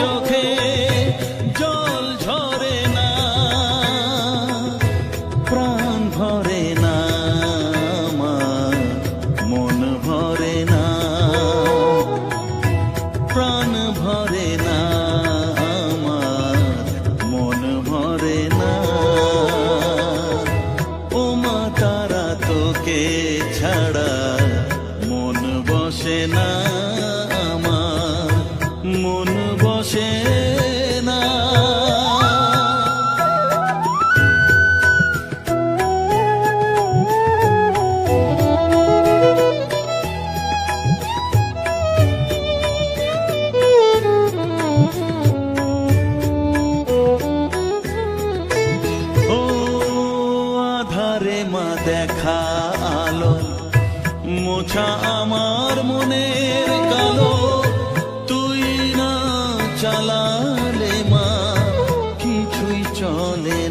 চোখে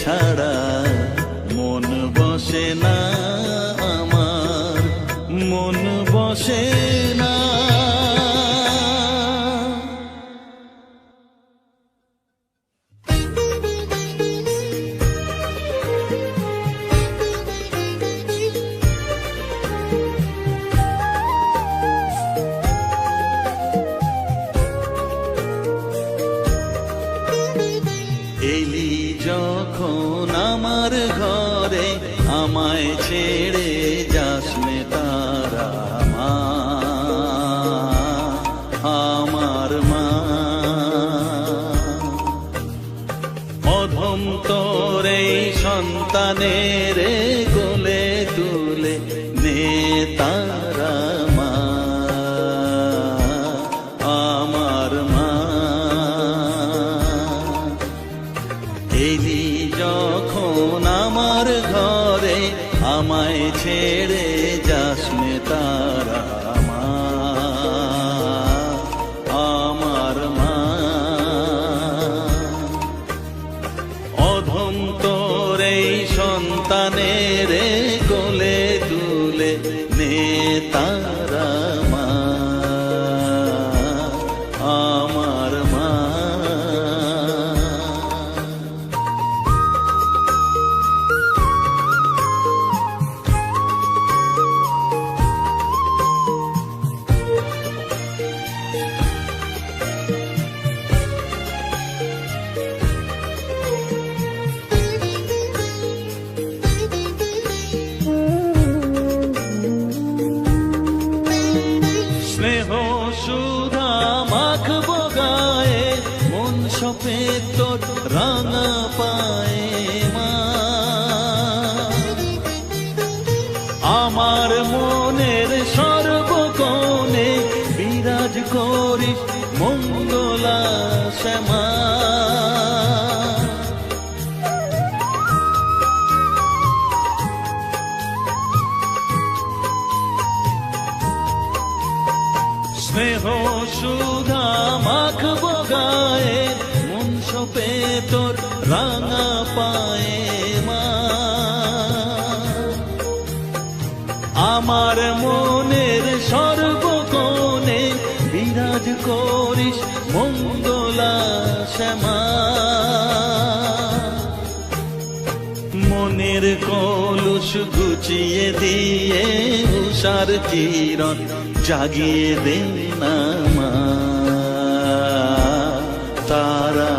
ছাড়া মন বসে না আমার মন বসে শুভম তোরে সন্তানের গোলে তুলে নেতারা তোর রাঙা পায়ে মা। আমার মনের সর্বকোণে বিরাজ করিস মঙ্গলা শ্যামা স্নেহ সুধা মাখব গায়ে তোর রাঙা পায়ে মা আমার মনের সর্বকোণে বিরাজ করিস মঙ্গলা শ্যামা মনের কলুষ গুছিয়ে দিয়ে উষার কিরণ জাগিয়ে দে না মা। তারা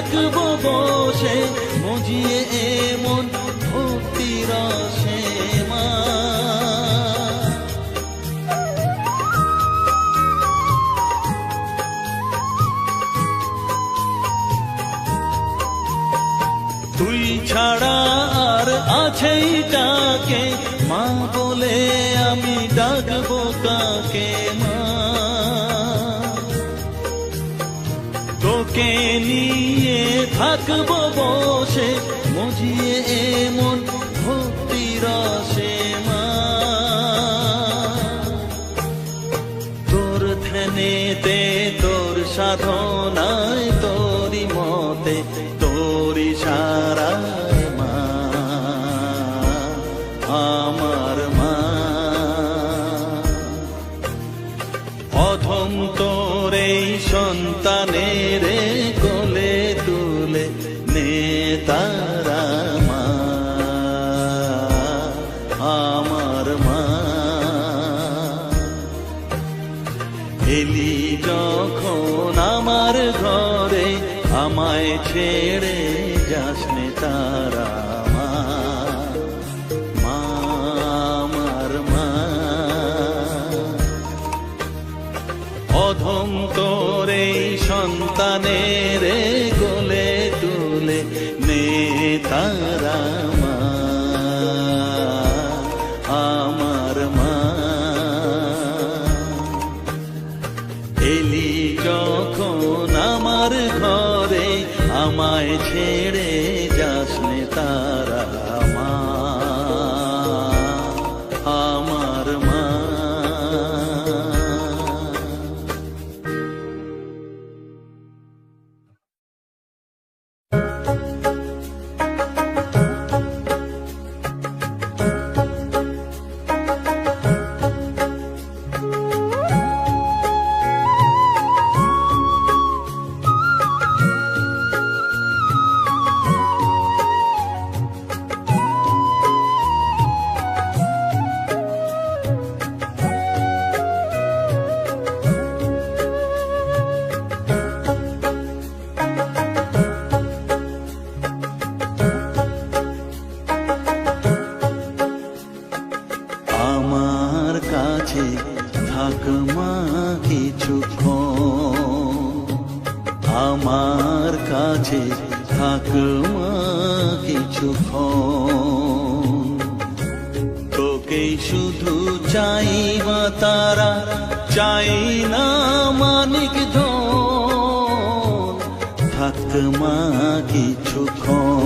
থাকব বসে, মজিয়ে এমন ভক্তি রসে মা। তুই ছাড়া আর আছেই তাকে, মা বলে আমি ডাকবো কাকে মা। তোকে নিয়ে থাকব বসে মজিয়ে এমন অধম তোরে সন্তানের গোলে তুলে নে তারা মা আমার মা। আমার ঘরে আমায় ছেড়ে কিছুক্ষণ তোকেই শুধু চাই মা তারা চাই না মানিক ধন। থাক মা কিছুক্ষণ